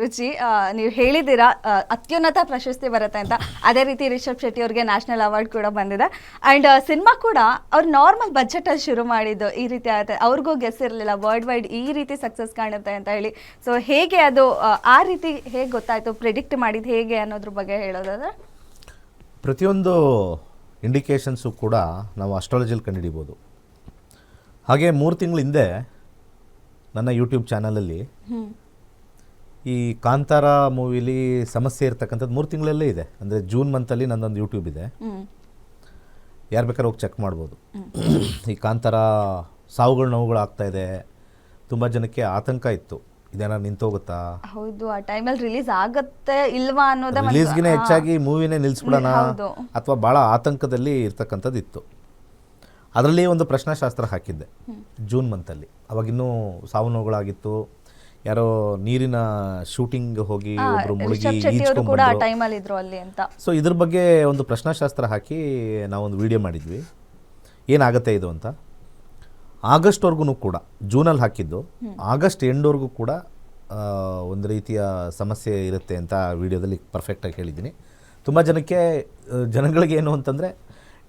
ರುಚಿ ನೀವು ಹೇಳಿದ್ದೀರಾ ಅತ್ಯುನ್ನತ ಪ್ರಶಸ್ತಿ ಬರುತ್ತೆ ಅಂತ. ಅದೇ ರೀತಿ ರಿಷಬ್ ಶೆಟ್ಟಿ ಅವ್ರಿಗೆ ನ್ಯಾಷನಲ್ ಅವಾರ್ಡ್ ಕೂಡ ಬಂದಿದೆ. ಆ್ಯಂಡ್ ಸಿನಿಮಾ ಕೂಡ ಅವ್ರು ನಾರ್ಮಲ್ ಬಜೆಟಲ್ಲಿ ಶುರು ಮಾಡಿದ್ದು ಈ ರೀತಿ ಆಗುತ್ತೆ. ಅವ್ರಿಗೂ ಗೆಸ್ ಇರಲಿಲ್ಲ ವರ್ಲ್ಡ್ ವೈಡ್ ಈ ರೀತಿ ಸಕ್ಸಸ್ ಕಾಣುತ್ತೆ ಅಂತ ಹೇಳಿ. ಸೊ ಹೇಗೆ ಅದು ಆ, ರೀತಿ ಹೇಗೆ ಗೊತ್ತಾಯಿತು? ಪ್ರಿಡಿಕ್ಟ್ ಮಾಡಿದ್ದು ಹೇಗೆ ಅನ್ನೋದ್ರ ಬಗ್ಗೆ ಹೇಳೋದಾದ್ರೆ? ಪ್ರತಿಯೊಂದು ಇಂಡಿಕೇಶನ್ಸು ಕೂಡ ನಾವು ಅಸ್ಟ್ರಾಲಜಿಲಿ ಕಂಡುಹಿಡಿಬೋದು. ಹಾಗೆ ಮೂರು ತಿಂಗಳ ಹಿಂದೆ ನನ್ನ ಯೂಟ್ಯೂಬ್ ಚಾನಲಲ್ಲಿ ಈ ಕಾಂತಾರ ಮೂವಿಲಿ ಸಮಸ್ಯೆ ಇರ್ತಕ್ಕಂಥದ್ದು ಮೂರು ತಿಂಗಳಲ್ಲೇ ಇದೆ. ಅಂದರೆ ಜೂನ್ ಮಂತಲ್ಲಿ ನನ್ನೊಂದು ಯೂಟ್ಯೂಬ್ ಇದೆ. ಯಾರು ಬೇಕಾದ್ರೆ ಹೋಗಿ ಚೆಕ್ ಮಾಡ್ಬೋದು. ಈ ಕಾಂತಾರ ಸಾವುಗಳು ನೋವುಗಳು ಆಗ್ತಾ ಇದೆ. ತುಂಬ ಜನಕ್ಕೆ ಆತಂಕ ಇತ್ತು. ಇದೇನಾರು ನಿಂತೋಗುತ್ತಾ? ಹೌದು ಆ ಟೈಮಲ್ಲಿ ರಿಲೀಸ್ ಆಗುತ್ತೆ ಇಲ್ವಾ ಅನ್ನೋದೇ ರಿಲೀಸ್ಗಿನೇ ಹೆಚ್ಚಾಗಿ ಮೂವಿನೇ ನಿಲ್ಲಿಸ್ಬಿಡೋಣ. ಅಥವಾ ಭಾಳ ಆತಂಕದಲ್ಲಿ ಇರ್ತಕ್ಕಂಥದ್ದು ಇತ್ತು. ಅದರಲ್ಲಿ ಒಂದು ಪ್ರಶ್ನಾಶಾಸ್ತ್ರ ಹಾಕಿದ್ದೆ. ಜೂನ್ ಮಂತಲ್ಲಿ. ಅವಾಗಿನ್ನೂ ಸಾವು ನೋವುಗಳಾಗಿತ್ತು. ಯಾರೋ ನೀರಿನ ಶೂಟಿಂಗ್ ಹೋಗಿ ಒಬ್ರು ಮುಳುಗಿ ರಿಷಬ್ ಕೂಡ ಆ ಈಜ್ಕೊಂಡ್ಬಂದ್ರು. ಟೈಮಲ್ಲಿ ಇದ್ರು ಅಲ್ಲಿ ಅಂತ. ಸೊ ಇದ್ರ ಬಗ್ಗೆ ಒಂದು ಪ್ರಶ್ನಾಶಾಸ್ತ್ರ ಹಾಕಿ ನಾವೊಂದು ವಿಡಿಯೋ ಮಾಡಿದ್ವಿ. ಏನಾಗುತ್ತೆ ಇದು ಅಂತ? ಆಗಸ್ಟ್ವರೆಗೂ ಕೂಡ ಜೂನಲ್ಲಿ ಹಾಕಿದ್ದು ಆಗಸ್ಟ್ ಎಂಡ್ವರೆಗೂ ಕೂಡ ಆ, ಒಂದು ರೀತಿಯ ಸಮಸ್ಯೆ ಇರುತ್ತೆ ಅಂತ ವಿಡಿಯೋದಲ್ಲಿ ಪರ್ಫೆಕ್ಟಾಗಿ ಹೇಳಿದ್ದೀನಿ. ತುಂಬ ಜನಕ್ಕೆ ಆ, ಜನಗಳಿಗೆ ಏನು ಅಂತಂದರೆ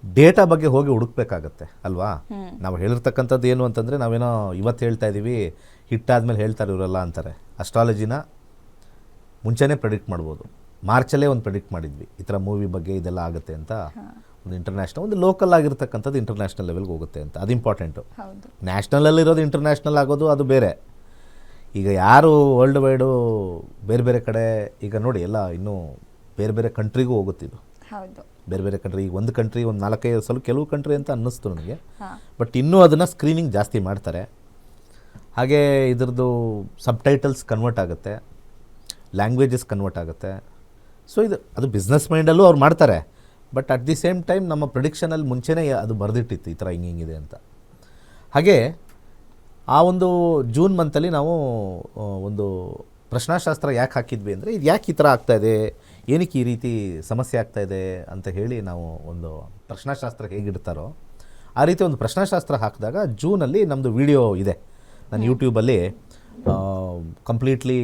ಡೇಟಾ ಬಗ್ಗೆ ಹೋಗಿ ಹುಡುಕ್ಬೇಕಾಗತ್ತೆ ಅಲ್ವಾ? ನಾವು ಹೇಳಿರ್ತಕ್ಕಂಥದ್ದು ಏನು ಅಂತಂದರೆ ನಾವೇನೋ ಇವತ್ತು ಹೇಳ್ತಾ ಇದ್ದೀವಿ ಹಿಟ್ಟಾದ್ಮೇಲೆ ಹೇಳ್ತಾರೆ ಇವರೆಲ್ಲ ಅಂತಾರೆ. ಅಸ್ಟ್ರಾಲಜಿನ ಮುಂಚೆನೇ ಪ್ರೆಡಿಕ್ಟ್ ಮಾಡ್ಬೋದು. ಮಾರ್ಚಲ್ಲೇ ಒಂದು ಪ್ರೆಡಿಕ್ಟ್ ಮಾಡಿದ್ವಿ. ಈ ಥರ ಮೂವಿ ಬಗ್ಗೆ ಇದೆಲ್ಲ ಆಗುತ್ತೆ ಅಂತ. ಒಂದು ಇಂಟರ್ನ್ಯಾಷನಲ್ ಒಂದು ಲೋಕಲ್ ಆಗಿರ್ತಕ್ಕಂಥದ್ದು ಇಂಟರ್ನ್ಯಾಷನಲ್ ಲೆವೆಲ್ಗೆ ಹೋಗುತ್ತೆ ಅಂತ. ಅದು ಇಂಪಾರ್ಟೆಂಟು ನ್ಯಾಷನಲಲ್ಲಿರೋದು ಇಂಟರ್ನ್ಯಾಷನಲ್ ಆಗೋದು ಅದು ಬೇರೆ. ಈಗ ಯಾರು ವರ್ಲ್ಡ್ ವೈಡು ಬೇರೆ ಬೇರೆ ಕಡೆ ಈಗ ನೋಡಿ ಎಲ್ಲ ಇನ್ನೂ ಬೇರೆ ಬೇರೆ ಕಂಟ್ರಿಗೂ ಹೋಗುತ್ತಿದ್ದು ಹೌದು. ಬೇರೆ ಬೇರೆ ಕಂಟ್ರಿ ಈಗ ಒಂದು ಕಂಟ್ರಿ ಒಂದು ನಾಲ್ಕೈದು ಸಲ ಕೆಲವು ಕಂಟ್ರಿ ಅಂತ ಅನ್ನಿಸ್ತು ನನಗೆ. ಬಟ್ ಇನ್ನೂ ಅದನ್ನು ಸ್ಕ್ರೀನಿಂಗ್ ಜಾಸ್ತಿ ಮಾಡ್ತಾರೆ. ಹಾಗೆ ಇದ್ರದ್ದು ಸಬ್ ಟೈಟಲ್ಸ್ ಕನ್ವರ್ಟ್ ಆಗುತ್ತೆ. ಲ್ಯಾಂಗ್ವೇಜಸ್ ಕನ್ವರ್ಟ್ ಆಗುತ್ತೆ. ಸೊ ಇದು ಅದು ಬಿಸ್ನೆಸ್ ಮೈಂಡಲ್ಲೂ ಅವ್ರು ಮಾಡ್ತಾರೆ. But at the same time ನಮ್ಮ ಪ್ರಿಡಿಕ್ಷನಲ್ಲಿ ಮುಂಚೆನೇ ಅದು ಬರೆದಿಟ್ಟಿತ್ತು ಈ ಥರ ಹಿಂಗೆ ಹಿಂಗಿದೆ ಅಂತ. ಹಾಗೆ ಆ ಒಂದು ಜೂನ್ ಮಂತಲ್ಲಿ ನಾವು ಒಂದು ಪ್ರಶ್ನಾಶಾಸ್ತ್ರ ಯಾಕೆ ಹಾಕಿದ್ವಿ ಅಂದರೆ ಇದು ಯಾಕೆ ಈ ಥರ ಆಗ್ತಾ ಇದೆ? ಏನಕ್ಕೆ ಈ ರೀತಿ ಸಮಸ್ಯೆ ಆಗ್ತಾ ಇದೆ ಅಂತ ಹೇಳಿ ನಾವು ಒಂದು ಪ್ರಶ್ನಾಶಾಸ್ತ್ರ ಹೇಗಿಡ್ತಾರೋ ಆ ರೀತಿ ಒಂದು ಪ್ರಶ್ನಾಶಾಸ್ತ್ರ ಹಾಕಿದಾಗ ಜೂನಲ್ಲಿ ನಮ್ಮದು ವಿಡಿಯೋ ಇದೆ. ನನ್ನ ಯೂಟ್ಯೂಬಲ್ಲಿ ಕಂಪ್ಲೀಟ್ಲಿ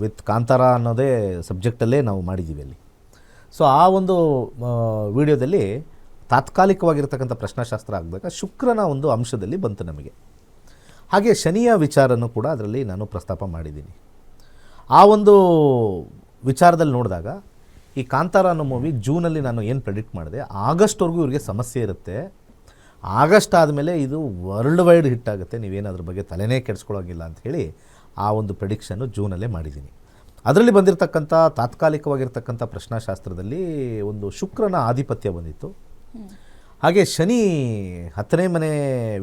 ವಿತ್ ಕಾಂತಾರ ಅನ್ನೋದೇ ಸಬ್ಜೆಕ್ಟಲ್ಲೇ ನಾವು ಮಾಡಿದ್ದೀವಿ ಅಲ್ಲಿ. ಸೊ ಆ ಒಂದು ವಿಡಿಯೋದಲ್ಲಿ ತಾತ್ಕಾಲಿಕವಾಗಿರ್ತಕ್ಕಂಥ ಪ್ರಶ್ನಾಶಾಸ್ತ್ರ ಆಗಿದಾಗ ಶುಕ್ರನ ಒಂದು ಅಂಶದಲ್ಲಿ ಬಂತು ನಮಗೆ. ಹಾಗೆ ಶನಿಯ ವಿಚಾರನೂ ಕೂಡ ಅದರಲ್ಲಿ ನಾನು ಪ್ರಸ್ತಾಪ ಮಾಡಿದ್ದೀನಿ. ಆ ಒಂದು ವಿಚಾರದಲ್ಲಿ ನೋಡಿದಾಗ, ಈ ಕಾಂತಾರ ಅನ್ನೋ ಮೂವಿ ಜೂನಲ್ಲಿ ನಾನು ಏನು ಪ್ರೆಡಿಕ್ಟ್ ಮಾಡಿದೆ, ಆಗಸ್ಟ್ವರೆಗೂ ಇವರಿಗೆ ಸಮಸ್ಯೆ ಇರುತ್ತೆ. ಆಗಸ್ಟ್ ಆದಮೇಲೆ ಇದು ವರ್ಲ್ಡ್ ವೈಡ್ ಹಿಟ್ ಆಗುತ್ತೆ, ನೀವೇನು ಅದ್ರ ಬಗ್ಗೆ ತಲೆನೇ ಕೆಡಿಸ್ಕೊಳ್ಳೋಂಗಿಲ್ಲ ಅಂತ ಹೇಳಿ ಆ ಒಂದು ಪ್ರೆಡಿಕ್ಷನ್ನು ಜೂನಲ್ಲೇ ಮಾಡಿದ್ದೀನಿ. ಅದರಲ್ಲಿ ಬಂದಿರತಕ್ಕಂಥ, ತಾತ್ಕಾಲಿಕವಾಗಿರ್ತಕ್ಕಂಥ ಪ್ರಶ್ನಾಶಾಸ್ತ್ರದಲ್ಲಿ ಒಂದು ಶುಕ್ರನ ಆಧಿಪತ್ಯ ಬಂದಿತ್ತು. ಹಾಗೆ ಶನಿ ಹತ್ತನೇ ಮನೆ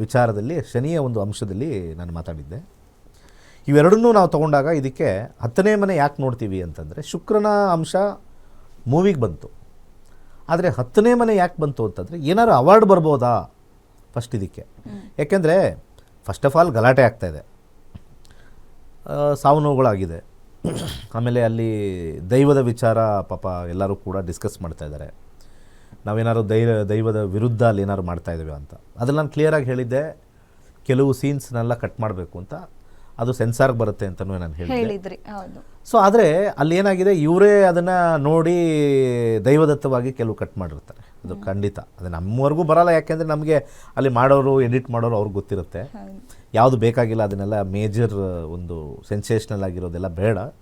ವಿಚಾರದಲ್ಲಿ, ಶನಿಯ ಒಂದು ಅಂಶದಲ್ಲಿ ನಾನು ಮಾತಾಡಿದ್ದೆ. ಇವೆರಡನ್ನೂ ನಾವು ತಗೊಂಡಾಗ ಇದಕ್ಕೆ ಹತ್ತನೇ ಮನೆ ಯಾಕೆ ನೋಡ್ತೀವಿ ಅಂತಂದರೆ ಶುಕ್ರನ ಅಂಶ ಮೂವಿಗೆ ಬಂತು. ಆದರೆ ಹತ್ತನೇ ಮನೆ ಯಾಕೆ ಬಂತು ಅಂತಂದರೆ ಏನಾದ್ರು ಅವಾರ್ಡ್ ಬರ್ಬೋದಾ ಫಸ್ಟ್ ಇದಕ್ಕೆ. ಯಾಕೆಂದರೆ ಫಸ್ಟ್ ಆಫ್ ಆಲ್ ಗಲಾಟೆ ಆಗ್ತಾಯಿದೆ ಸಾವು ನೋವುಗಳಾಗಿದೆ. ಆಮೇಲೆ ಅಲ್ಲಿ ದೈವದ ವಿಚಾರ ಪಾಪ ಎಲ್ಲರೂ ಕೂಡ ಡಿಸ್ಕಸ್ ಮಾಡ್ತಾ ಇದ್ದಾರೆ. ನಾವೇನಾದ್ರು ದೈ ದೈವದ ವಿರುದ್ಧ ಅಲ್ಲಿ ಏನಾದ್ರು ಮಾಡ್ತಾ ಇದ್ದೇವೆ ಅಂತ. ಅದನ್ನು ನಾನು ಕ್ಲಿಯರಾಗಿ ಹೇಳಿದ್ದೆ. ಕೆಲವು ಸೀನ್ಸ್ನೆಲ್ಲ ಕಟ್ ಮಾಡಬೇಕು ಅಂತ ಅದು ಸೆನ್ಸಾರ್ಗೆ ಬರುತ್ತೆ ಅಂತಲೂ ನಾನು ಹೇಳಿದ್ರಿ ಸೊ ಆದರೆ ಅಲ್ಲಿ ಏನಾಗಿದೆ ಇವರೇ ಅದನ್ನು ನೋಡಿ ದೈವದತ್ತವಾಗಿ ಕೆಲವು ಕಟ್ ಮಾಡಿರ್ತಾರೆ. ಅದು ಖಂಡಿತ. ಅದು ನಮ್ಮವರೆಗೂ ಬರಲ್ಲ ಯಾಕೆಂದರೆ ನಮಗೆ ಅಲ್ಲಿ ಮಾಡೋರು ಎಡಿಟ್ ಮಾಡೋರು ಅವ್ರಿಗೆ ಗೊತ್ತಿರುತ್ತೆ. ಯಾವುದು ಬೇಕಾಗಿಲ್ಲ ಅದನ್ನೆಲ್ಲ ಮೇಜರ್ ಒಂದು ಸೆನ್ಸೇಷನಲ್ ಆಗಿರೋದೆಲ್ಲ ಬೇಡ.